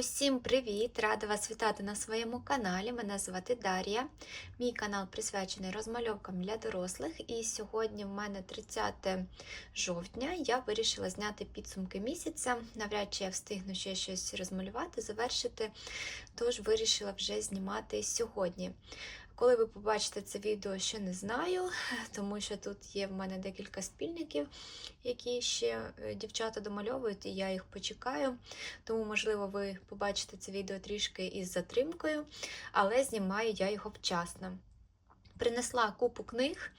Усім привіт! Рада вас вітати на своєму каналі. Мене звати Дар'я. Мій канал присвячений розмальовкам для дорослих. І сьогодні в мене 30 жовтня. Я вирішила зняти підсумки місяця. Навряд чи я встигну ще щось розмалювати, завершити. Тож вирішила вже знімати сьогодні. Коли ви побачите це відео, ще не знаю, тому що тут є в мене декілька спільників, які ще е, дівчата домальовують, і я їх почекаю. Тому, можливо, ви побачите це відео трішки із затримкою, але знімаю я його вчасно. Принесла купу книг.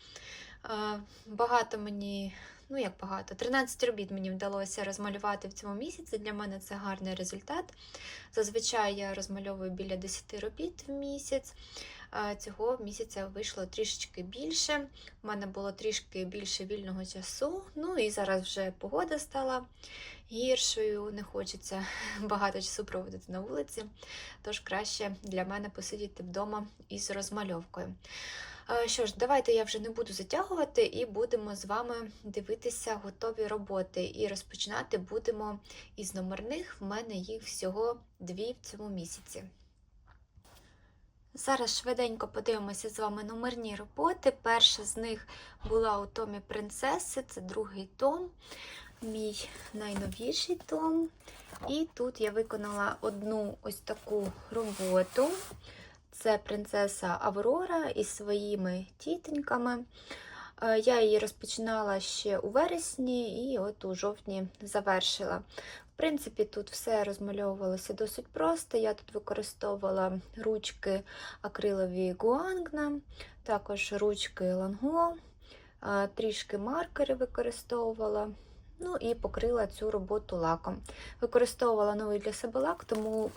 е, Багато мені, ну як багато, 13 робіт мені вдалося розмалювати в цьому місяці. Для мене це гарний результат. Зазвичай я розмальовую біля 10 робіт в місяць. Цього місяця вийшло трішечки більше. У мене було трішки більше вільного часу. Ну і зараз вже погода стала гіршою, не хочеться багато часу проводити на вулиці, тож краще для мене посидіти вдома із розмальовкою. Е, Що ж, давайте я вже не буду затягувати і будемо з вами дивитися готові роботи. І розпочинати будемо із номерних. В мене їх всього дві в цьому місяці. Зараз швиденько подивимося з вами номерні роботи. Перша з них була у томі Принцеси, це другий том, мій найновіший том. І тут я виконала одну ось таку роботу. Це принцеса Аврора із своїми тітеньками. Е, Я її розпочинала ще у вересні і от у жовтні завершила. В принципі, тут все розмальовувалося досить просто. Я тут використовувала ручки акрилові Гуангна, також ручки Ланго, е, трішки маркери використовувала. Ну і покрила цю роботу лаком. Використовувала новий для себе лак, тому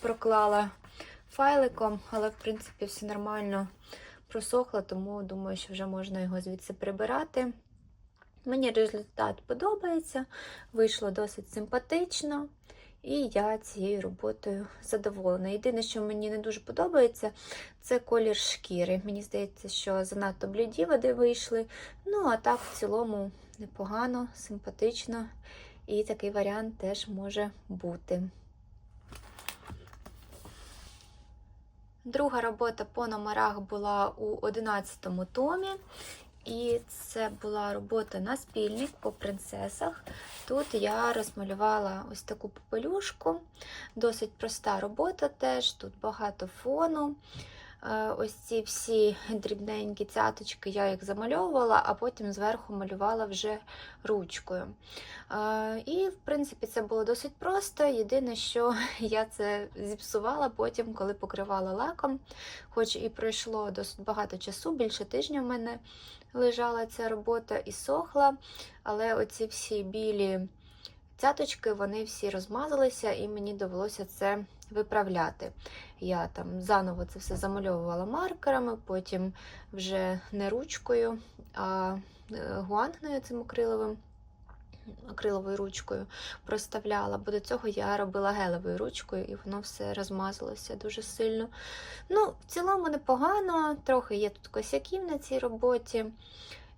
проклала файликом, але, в принципі, все нормально просохло, тому думаю, що вже можна його звідси прибирати. Мені результат подобається, вийшло досить симпатично, і я цією роботою задоволена. Єдине, що мені не дуже подобається, це колір шкіри. Мені здається, що занадто бліді води вийшли. Ну, а так, в цілому, непогано, симпатично, і такий варіант теж може бути. Друга робота по номерах була у 11 томі. І це була робота на спільник по принцесах. Тут я розмалювала ось таку попелюшку. Досить проста робота теж, тут багато фону. Е, Ось ці всі дрібненькі цяточки я їх замальовувала, а потім зверху малювала вже ручкою. Е, І, в принципі, це було досить просто. Єдине, що я це зіпсувала потім, коли покривала лаком. Хоч і пройшло досить багато часу, більше тижня в мене лежала ця робота і сохла, але оці всі білі цяточки, вони всі розмазалися, і мені довелося це виправляти. Я там заново це все замальовувала маркерами, потім вже не ручкою, а е, гуангною цим акриловим. Акриловою ручкою проставляла, бо до цього я робила гелевою ручкою, і воно все розмазалося дуже сильно. Ну, в цілому непогано, трохи є тут косяків на цій роботі.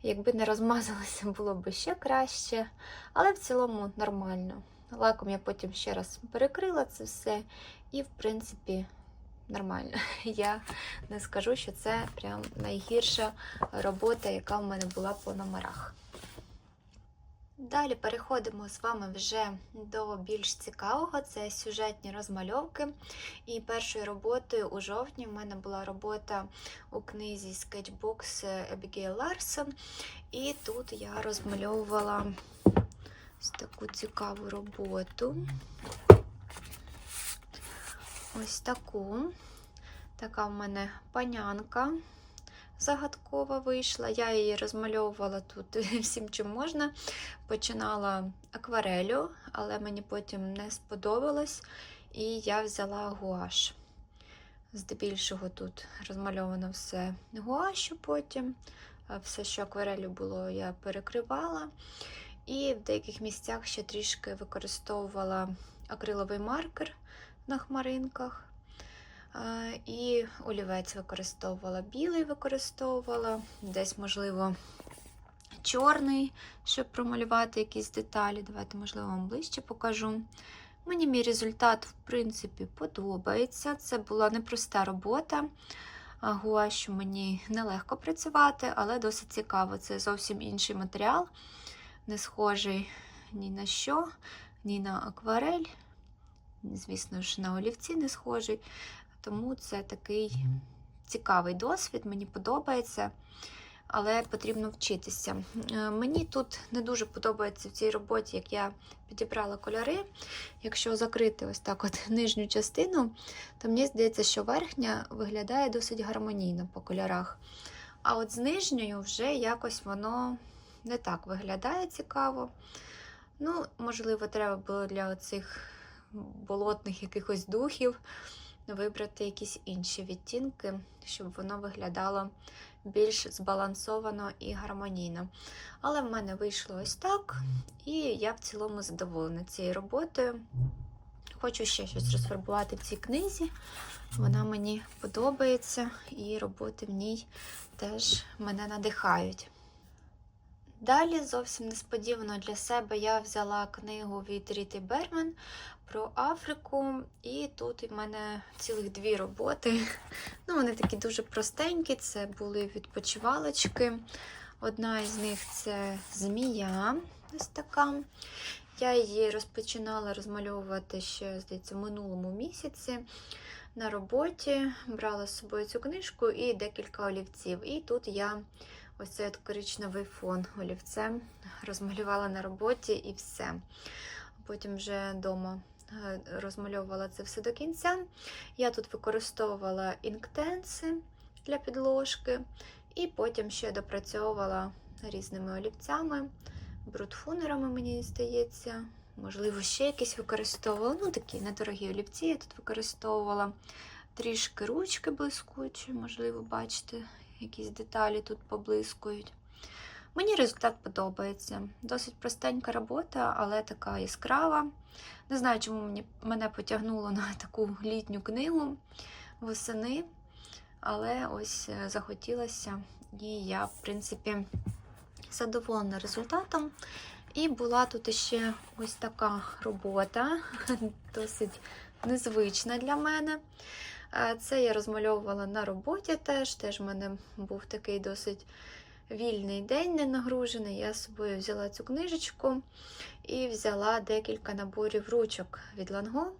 Якби не розмазалося, було б ще краще. Але в цілому нормально. Лаком я потім ще раз перекрила це все, і, в принципі, нормально. Я не скажу, що це прям найгірша робота, яка в мене була по номерах. Далі переходимо з вами вже до більш цікавого, це сюжетні розмальовки. І першою роботою у жовтні в мене була робота у книзі Sketchbox Ебігейл Ларсон. І тут я розмальовувала таку цікаву роботу. Ось таку. Така в мене панянка загадкова вийшла. Я її розмальовувала тут всім, чим можна. Починала акварелю, але мені потім не сподобалось. І я взяла гуаш. Здебільшого тут розмальовано все гуашу потім. Все, що акварелю було, я перекривала. І в деяких місцях ще трішки використовувала акриловий маркер на хмаринках. І олівець використовувала, білий використовувала, десь, можливо, чорний, щоб промалювати якісь деталі. Давайте, можливо, вам ближче покажу. Мені мій результат, в принципі, подобається. Це була непроста робота. А, Гуашю мені нелегко працювати, але досить цікаво. Це зовсім інший матеріал, не схожий ні на що, ні на акварель. Звісно ж, на олівці не схожий. Тому це такий цікавий досвід, мені подобається, але потрібно вчитися. Е, Мені тут не дуже подобається в цій роботі, як я підібрала кольори. Якщо закрити ось так от нижню частину, то мені здається, що верхня виглядає досить гармонійно по кольорах. А от з нижньою вже якось воно не так виглядає цікаво. Ну, можливо, треба було для оцих болотних якихось духів вибрати якісь інші відтінки, щоб воно виглядало більш збалансовано і гармонійно. Але в мене вийшло ось так, і я в цілому задоволена цією роботою. Хочу ще щось розфарбувати в цій книзі. Вона мені подобається, і роботи в ній теж мене надихають. Далі, зовсім несподівано для себе, я взяла книгу від Ріти Бермен про Африку, і тут у мене цілих дві роботи. Ну, Вони такі дуже простенькі, це були відпочивалочки. Одна із них це змія, ось така. Я її розпочинала розмальовувати ще, здається, в минулому місяці. На роботі брала з собою цю книжку і декілька олівців. І тут я ось цей от коричневий фон олівцем розмалювала на роботі і все. Потім вже вдома розмальовувала це все до кінця. Я тут використовувала інктенси для підложки, і потім ще допрацьовувала різними олівцями, брудфунерами, мені здається. Можливо, ще якісь використовувала. Ну, такі недорогі олівці я тут використовувала. Трішки ручки блискучі, можливо, бачите, якісь деталі тут поблискують. Мені результат подобається. Досить простенька робота, але така яскрава. Не знаю, чому мені, мене потягнуло на таку літню книгу восени, але ось е, захотілося, і я, в принципі, задоволена результатом. І була тут ще ось така робота, досить незвична для мене. Це я розмальовувала на роботі теж. Теж в мене був такий досить вільний день, не нагружений. Я з собою взяла цю книжечку і взяла декілька наборів ручок від Ланго.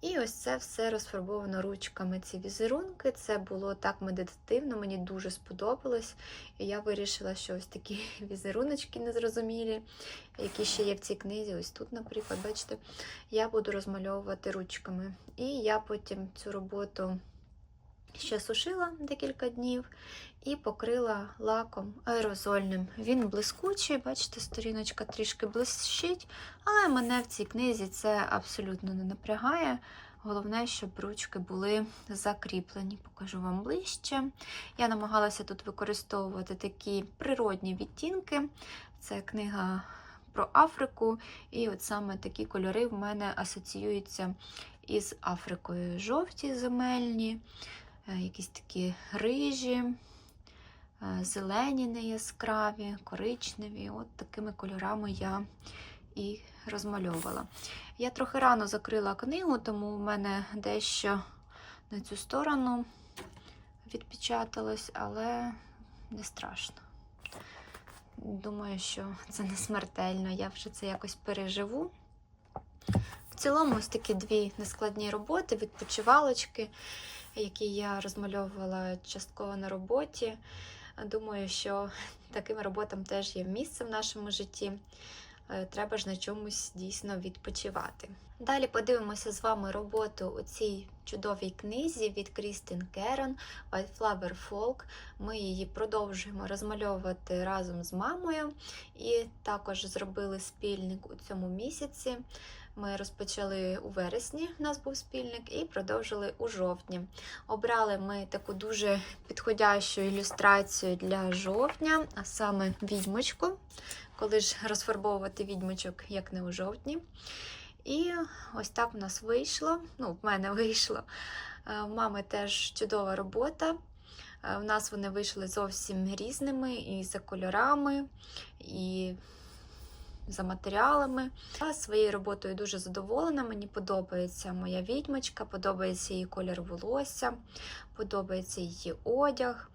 І ось це все розфарбовано ручками. Ці візерунки. Це було так медитативно, мені дуже сподобалось. І я вирішила, що ось такі візеруночки незрозумілі, які ще є в цій книзі. Ось тут, наприклад, бачите, я буду розмальовувати ручками. І я потім цю роботу ще сушила декілька днів і покрила лаком аерозольним. Він блискучий, бачите, сторіночка трішки блищить, але мене в цій книзі це абсолютно не напрягає. Головне, щоб ручки були закріплені. Покажу вам ближче. Я намагалася тут використовувати такі природні відтінки. Це книга про Африку, і от саме такі кольори в мене асоціюються із Африкою. Жовті земельні, якісь такі рижі, е, зелені неяскраві, коричневі. От такими кольорами я і розмальовувала. Я трохи рано закрила книгу, тому в мене дещо на цю сторону відпечаталось, але не страшно. Думаю, що це не смертельно, я вже це якось переживу. В цілому, ось такі дві нескладні роботи, відпочивалочки, які я розмальовувала частково на роботі. Думаю, що таким роботам теж є місце в нашому житті. Е, Треба ж на чомусь дійсно відпочивати. Далі подивимося з вами роботу у цій чудовій книзі від Крістін Керон White Flower Folk. Ми її продовжуємо розмальовувати разом з мамою, і також зробили спільник у цьому місяці. Ми розпочали у вересні, у нас був спільник, і продовжили у жовтні. Обрали ми таку дуже підходящу ілюстрацію для жовтня, а саме відьмочку, коли ж розфарбовувати відьмочок, як не у жовтні. І ось так в нас вийшло. Ну, в мене вийшло. Е, У мами теж чудова робота. Е, У нас вони вийшли зовсім різними і за кольорами, і за матеріалами. Я своєю роботою дуже задоволена. Мені подобається моя відьмочка, подобається її колір волосся, подобається її одяг.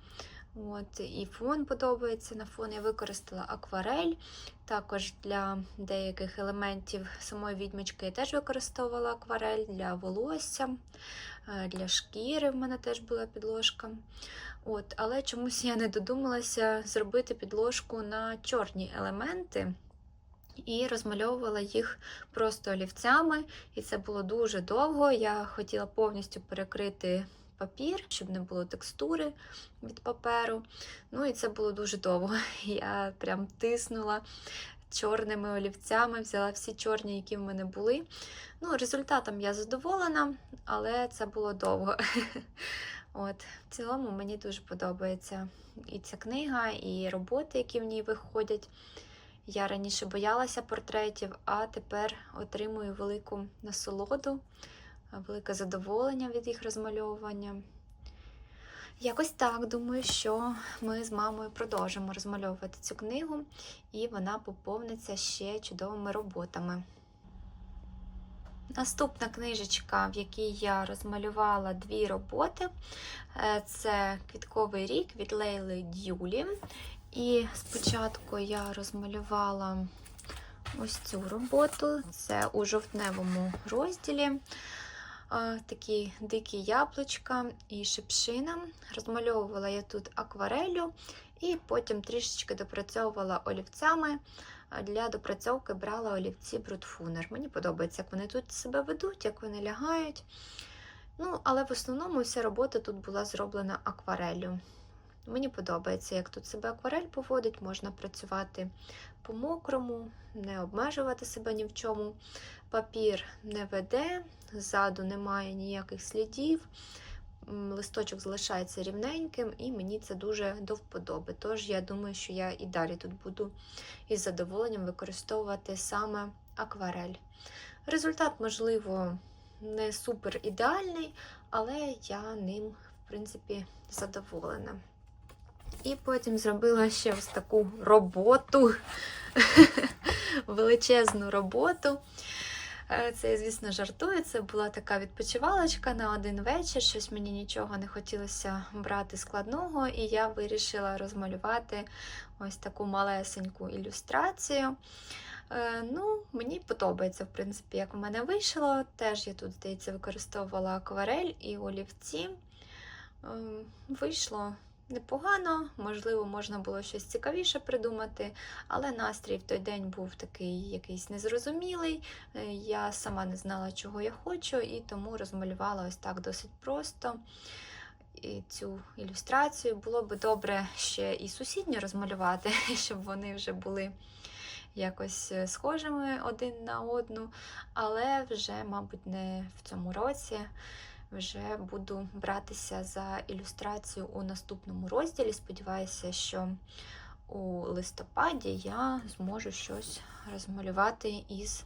От, і фон подобається. На фон я використала акварель. Також для деяких елементів самої відьмочки я теж використовувала акварель для волосся, е, для шкіри в мене теж була підложка. От, але чомусь я не додумалася зробити підложку на чорні елементи. І розмальовувала їх просто олівцями, і це було дуже довго. Я хотіла повністю перекрити папір, щоб не було текстури від паперу. Ну і це було дуже довго. Я прям тиснула чорними олівцями, взяла всі чорні, які в мене були. Ну, результатом я задоволена, але це було довго. От, в цілому мені дуже подобається і ця книга, і роботи, які в ній виходять. Я раніше боялася портретів, а тепер отримую велику насолоду, велике задоволення від їх розмальовування. Якось так думаю, що ми з мамою продовжимо розмальовувати цю книгу, і вона поповниться ще чудовими роботами. Наступна книжечка, в якій я розмалювала дві роботи, е, це Квітковий рік від Лейли Дюлі. І спочатку я розмалювала ось цю роботу. Це у жовтневому розділі. Такі дикі яблучка і шипшина. Розмальовувала я тут акварелю, і потім трішечки допрацьовувала олівцями. Для допрацьовки брала олівці Брутфунер. Мені подобається, як вони тут себе ведуть, як вони лягають. Ну, Але в основному вся робота тут була зроблена аквареллю. Мені подобається, як тут себе акварель поводить, можна працювати по-мокрому, не обмежувати себе ні в чому. Папір не веде, ззаду немає ніяких слідів, листочок залишається рівненьким, і мені це дуже до вподоби. Тож я думаю, що я і далі тут буду із задоволенням використовувати саме акварель. Результат, можливо, не супер ідеальний, але я ним, в принципі, задоволена. І потім зробила ще ось таку роботу, величезну роботу. Е, це, звісно, жартую. Це була така відпочивалочка на один вечір. Щось мені нічого не хотілося брати складного, і я вирішила розмалювати ось таку малесеньку ілюстрацію. Е, ну, Мені подобається, в принципі, як в мене вийшло. Теж я тут, здається, використовувала акварель і олівці. Ем, вийшло непогано, можливо, можна було щось цікавіше придумати, але настрій в той день був такий якийсь незрозумілий. Е, я сама не знала, чого я хочу, і тому розмалювала ось так досить просто. І Цю ілюстрацію було би добре ще і сусідньо розмалювати, щоб вони вже були якось е, схожими один на одну, але вже, мабуть, не в цьому році вже буду братися за ілюстрацію у наступному розділі. Сподіваюся, що у листопаді я зможу щось розмалювати із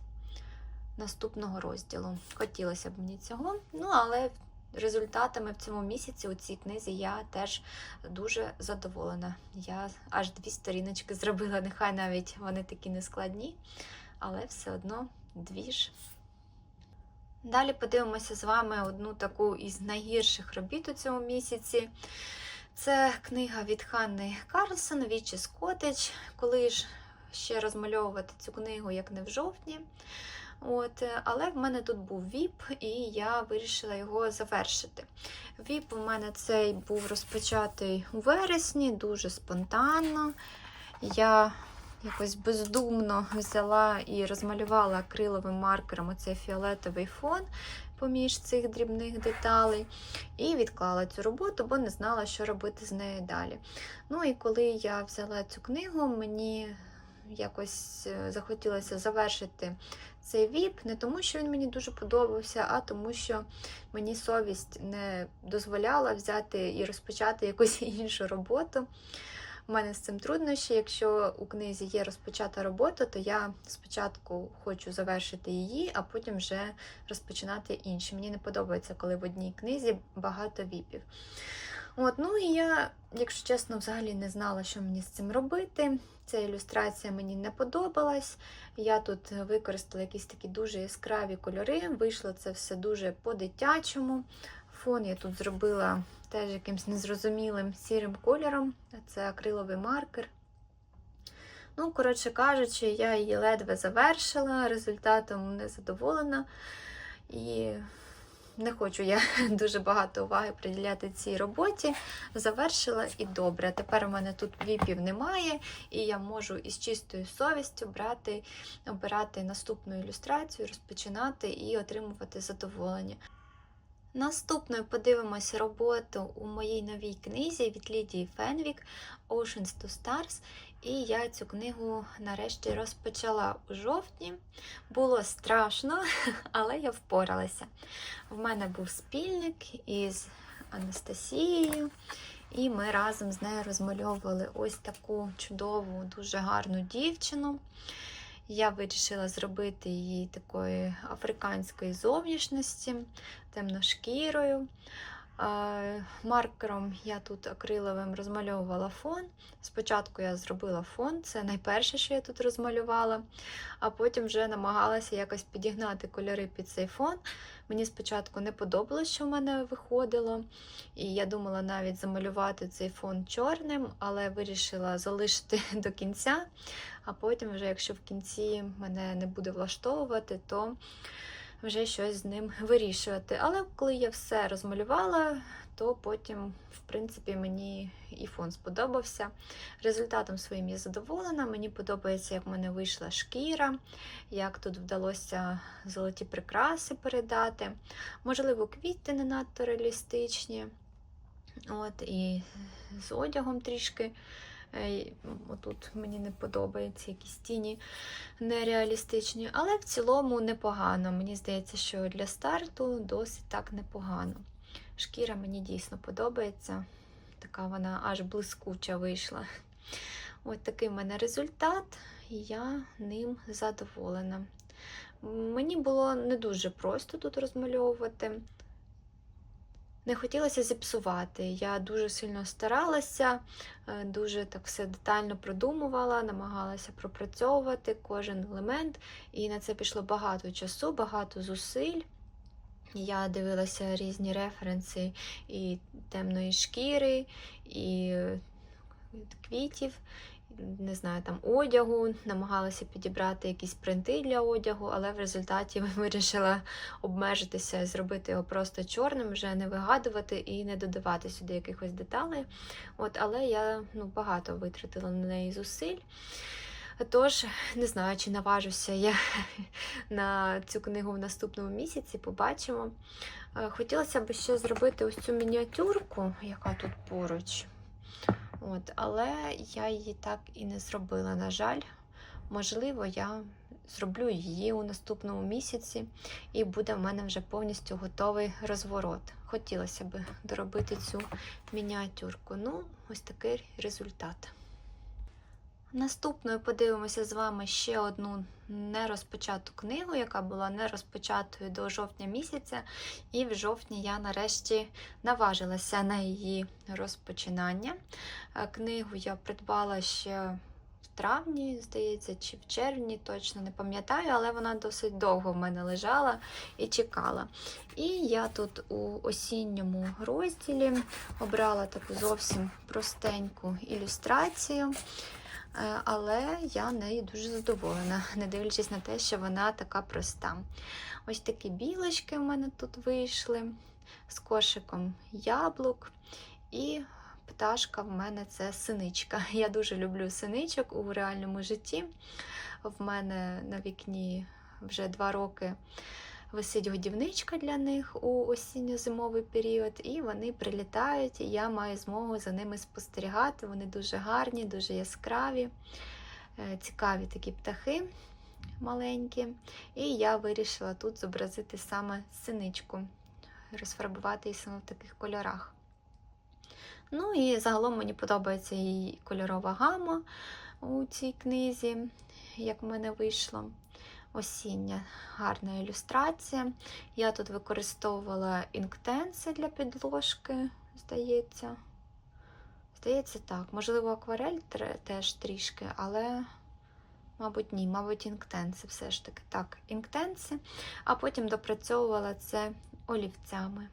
наступного розділу. Хотілося б мені цього, ну, але результатами в цьому місяці у цій книзі я теж дуже задоволена. Я аж дві сторіночки зробила, нехай навіть вони такі нескладні, але все одно дві ж. Далі подивимося з вами одну таку із найгірших робіт у цьому місяці. Це книга від Ханни Карлсон Вічі Скотич. Коли ж ще розмальовувати цю книгу, як не в жовтні. От, Але в мене тут був ВІП, і я вирішила його завершити. ВІП у мене цей був розпочатий у вересні, дуже спонтанно. Я якось бездумно взяла і розмалювала акриловим маркером оцей фіолетовий фон поміж цих дрібних деталей, і відклала цю роботу, бо не знала, що робити з нею далі. Ну і коли я взяла цю книгу, мені якось е, захотілося завершити цей віп, не тому, що він мені дуже подобався, а тому, що мені совість не дозволяла взяти і розпочати якусь іншу роботу. У мене з цим труднощі. Якщо у книзі є розпочата робота, то я спочатку хочу завершити її, а потім вже розпочинати інші. Мені не подобається, коли в одній книзі багато віпів. От, ну і я, якщо чесно, взагалі не знала, що мені з цим робити. Ця ілюстрація мені не подобалась. Я тут використала якісь такі дуже яскраві кольори. Вийшло це все дуже по-дитячому. Фон я тут зробила теж якимсь незрозумілим сірим кольором. Це акриловий маркер. Ну, коротше кажучи, я її ледве завершила, результатом не задоволена. І не хочу я дуже багато уваги приділяти цій роботі. Завершила і добре. Тепер у мене тут віпів немає, і я можу із чистою совістю брати, обирати наступну ілюстрацію, розпочинати і отримувати задоволення. Наступною подивимося роботу у моїй новій книзі від Лідії Фенвік Oceans to Stars. І я цю книгу нарешті розпочала у жовтні. Було страшно, але я впоралася. В мене був спільник із Анастасією, і ми разом з нею розмальовували ось таку чудову, дуже гарну дівчину. Я вирішила зробити її такої африканської зовнішності, темношкірою. Маркером я тут акриловим розмальовувала фон. Спочатку я зробила фон, це найперше, що я тут розмалювала, а потім вже намагалася якось підігнати кольори під цей фон. Мені спочатку не подобалось, що в мене виходило, і я думала навіть замалювати цей фон чорним, але вирішила залишити до кінця, а потім, вже, якщо в кінці мене не буде влаштовувати, то вже щось з ним вирішувати. Але коли я все розмалювала, то потім, в принципі, мені і фон сподобався. Результатом своїм я задоволена. Мені подобається, як в мене вийшла шкіра, як тут вдалося золоті прикраси передати. Можливо, квіти не надто реалістичні. От, І з одягом трішки. Е, Отут мені не подобається якісь тіні нереалістичні, але в цілому непогано. Мені здається, що для старту досить так непогано. Шкіра мені дійсно подобається. Така вона аж блискуча вийшла. Ось такий в мене результат, і я ним задоволена. Мені було не дуже просто тут розмальовувати. Не хотілося зіпсувати. Я дуже сильно старалася, е, дуже так все детально продумувала, намагалася пропрацьовувати кожен елемент, і на це пішло багато часу, багато зусиль. Я дивилася різні референси і темної шкіри, і квітів, не знаю, там одягу, намагалася підібрати якісь принти для одягу, але в результаті вирішила обмежитися і зробити його просто чорним, вже не вигадувати і не додавати сюди якихось деталей. От, Але я ну, багато витратила на неї зусиль. Тож, не знаю, чи наважуся я на цю книгу в наступному місяці, побачимо. Е, хотілося б ще зробити ось цю мініатюрку, яка тут поруч. От, Але я її так і не зробила, на жаль. Можливо, я зроблю її у наступному місяці, і буде в мене вже повністю готовий розворот. Хотілося б доробити цю мініатюрку. Ну, ось такий результат. Наступною подивимося з вами ще одну нерозпочату книгу, яка була не розпочатою до жовтня місяця, і в жовтні я нарешті наважилася на її розпочинання. Е, книгу я придбала ще в травні, здається, чи в червні, точно не пам'ятаю, але вона досить довго в мене лежала і чекала. І я тут у осінньому розділі обрала таку зовсім простеньку ілюстрацію. Е, але я нею дуже задоволена, не дивлячись на те, що вона така проста. Ось такі білочки в мене тут вийшли з кошиком яблук. І пташка в мене це синичка. Я дуже люблю синичок у реальному житті. В мене на вікні вже два роки висить годівничка для них у осінньо-зимовий період, і вони прилітають, і я маю змогу за ними спостерігати. Вони дуже гарні, дуже яскраві, е, цікаві такі птахи маленькі. І я вирішила тут зобразити саме синичку, розфарбувати її саме в таких кольорах. Ну і загалом мені подобається її кольорова гама у цій книзі, як в мене вийшло осіння гарна ілюстрація. Я тут використовувала інктенси для підложки, здається. Здається, так. Можливо, акварель теж трішки, але, мабуть, ні, мабуть, інктенси все ж таки. Так, інктенси, а потім допрацьовувала це олівцями.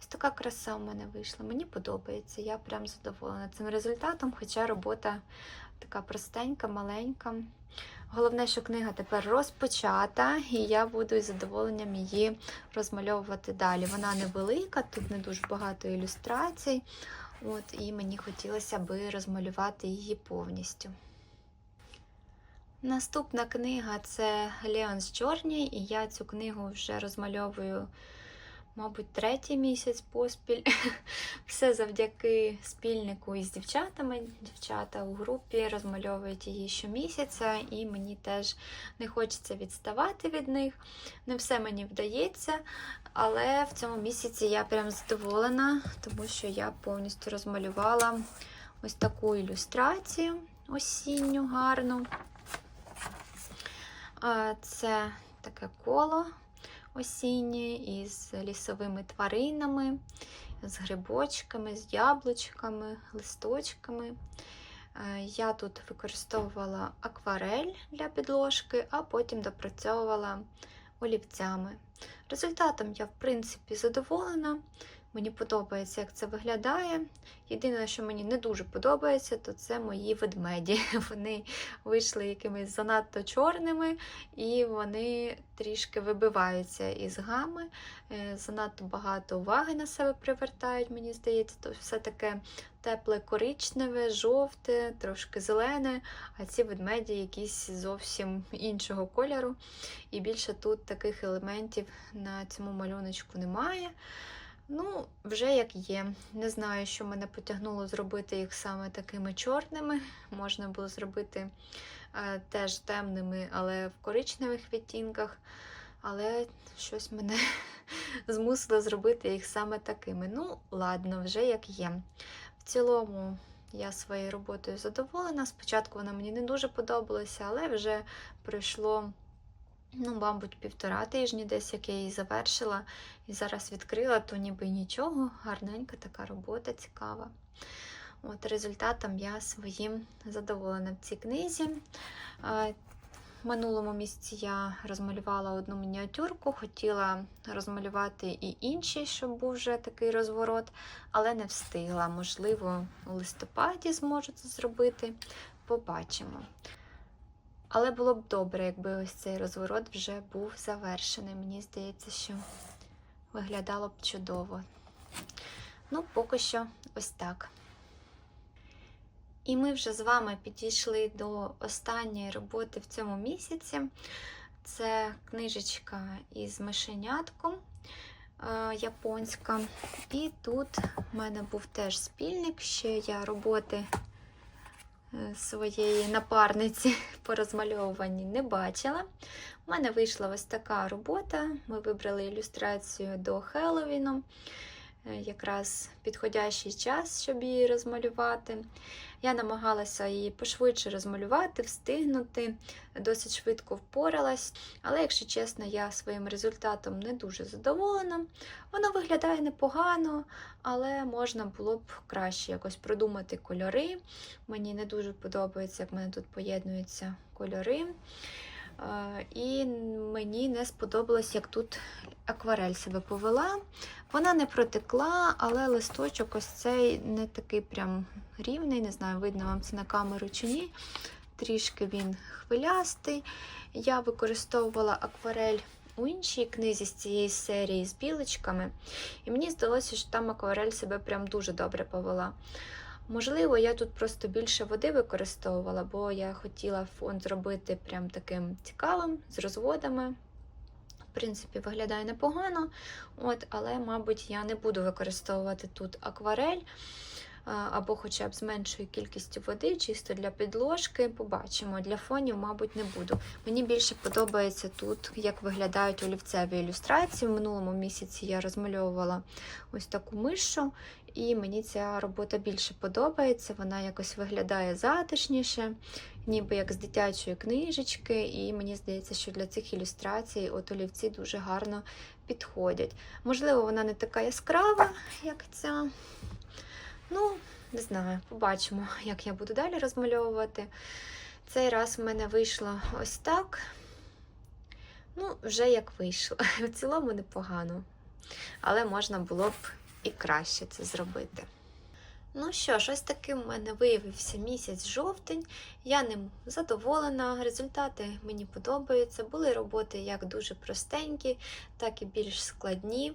Ось така краса в мене вийшла. Мені подобається, я прям задоволена цим результатом, хоча робота така простенька, маленька. Головне, що книга тепер розпочата, і я буду із задоволенням її розмальовувати далі. Вона невелика, тут не дуже багато ілюстрацій. От, і мені хотілося би розмалювати її повністю. Наступна книга це Леонс Чорній, і я цю книгу вже розмальовую, мабуть, третій місяць поспіль. Все завдяки спільнику із дівчатами. Дівчата у групі розмальовують її щомісяця, і мені теж не хочеться відставати від них. Не все мені вдається, але в цьому місяці я прям задоволена, тому що я повністю розмалювала ось таку ілюстрацію осінню гарну. Це таке коло осіннє із лісовими тваринами, з грибочками, з яблучками, листочками. Е, Я тут використовувала акварель для підложки, а потім допрацьовувала олівцями. Результатом я, в принципі, задоволена. Мені подобається, як це виглядає. Єдине, що мені не дуже подобається, то це мої ведмеді. Вони вийшли якимись занадто чорними, і вони трішки вибиваються із гами. Е, Занадто багато уваги на себе привертають, мені здається, то все таке тепле коричневе, жовте, трошки зелене, а ці ведмеді якісь зовсім іншого кольору. І більше тут таких елементів на цьому малюночку немає. Ну, вже як є. Не знаю, що мене потягнуло зробити їх саме такими чорними. Можна було зробити е, теж темними, але в коричневих відтінках. Але щось мене змусило зробити їх саме такими. Ну, ладно, вже як є. В цілому я своєю роботою задоволена. Спочатку вона мені не дуже подобалася, але вже пройшло. Ну, мабуть, півтора тижні десь, як я її завершила і зараз відкрила, то ніби нічого. Гарненька така робота, цікава. От Результатом я своїм задоволена в цій книзі. В минулому місяці я розмалювала одну мініатюрку, хотіла розмалювати і інший, щоб був вже такий розворот, але не встигла. Можливо, у листопаді зможу це зробити. Побачимо. Але було б добре, якби ось цей розворот вже був завершений. Мені здається, що виглядало б чудово. Ну, поки що ось так. І ми вже з вами підійшли до останньої роботи в цьому місяці. Це книжечка із мишенятком е, японська. І тут в мене був теж спільник, ще я роботи своєї напарниці по розмальовуванні не бачила. У мене вийшла ось така робота. Ми вибрали ілюстрацію до Хеллоуіну. Е, Якраз підходящий час, щоб її розмалювати. Я намагалася її пошвидше розмалювати, встигнути, досить швидко впоралась. Але, якщо чесно, я своїм результатом не дуже задоволена. Воно виглядає непогано, але можна було б краще якось продумати кольори. Мені не дуже подобається, як в мене тут поєднуються кольори. Е, І мені не сподобалось, як тут акварель себе повела. Вона не протекла, але листочок ось цей не такий прям рівний, не знаю, видно вам це на камеру чи ні. Трішки він хвилястий. Я використовувала акварель у іншій книзі з цієї серії з білочками, і мені здалося, що там акварель себе прям дуже добре повела. Можливо, я тут просто більше води використовувала, бо я хотіла фон зробити прям таким цікавим, з розводами. В принципі, виглядає непогано, от, але, мабуть, я не буду використовувати тут акварель або хоча б з меншою кількістю води, чисто для підложки. Побачимо. Для фонів, мабуть, не буду. Мені більше подобається тут, як виглядають олівцеві ілюстрації. В минулому місяці я розмальовувала ось таку мишу, і мені ця робота більше подобається. Вона якось виглядає затишніше, ніби як з дитячої книжечки. І мені здається, що для цих ілюстрацій от олівці дуже гарно підходять. Можливо, вона не така яскрава, як ця. Ну, не знаю, побачимо, як я буду далі розмальовувати. Цей раз в мене вийшло ось так. Ну, вже як вийшло. В цілому непогано. Але можна було б і краще це зробити. Ну що ж, ось таким у мене виявився місяць жовтень. Я ним задоволена. Результати мені подобаються. Були роботи як дуже простенькі, так і більш складні.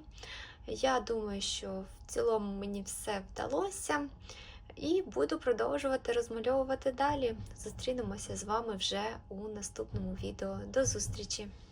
Я думаю, що в цілому мені все вдалося. І буду продовжувати розмальовувати далі. Зустрінемося з вами вже у наступному відео. До зустрічі!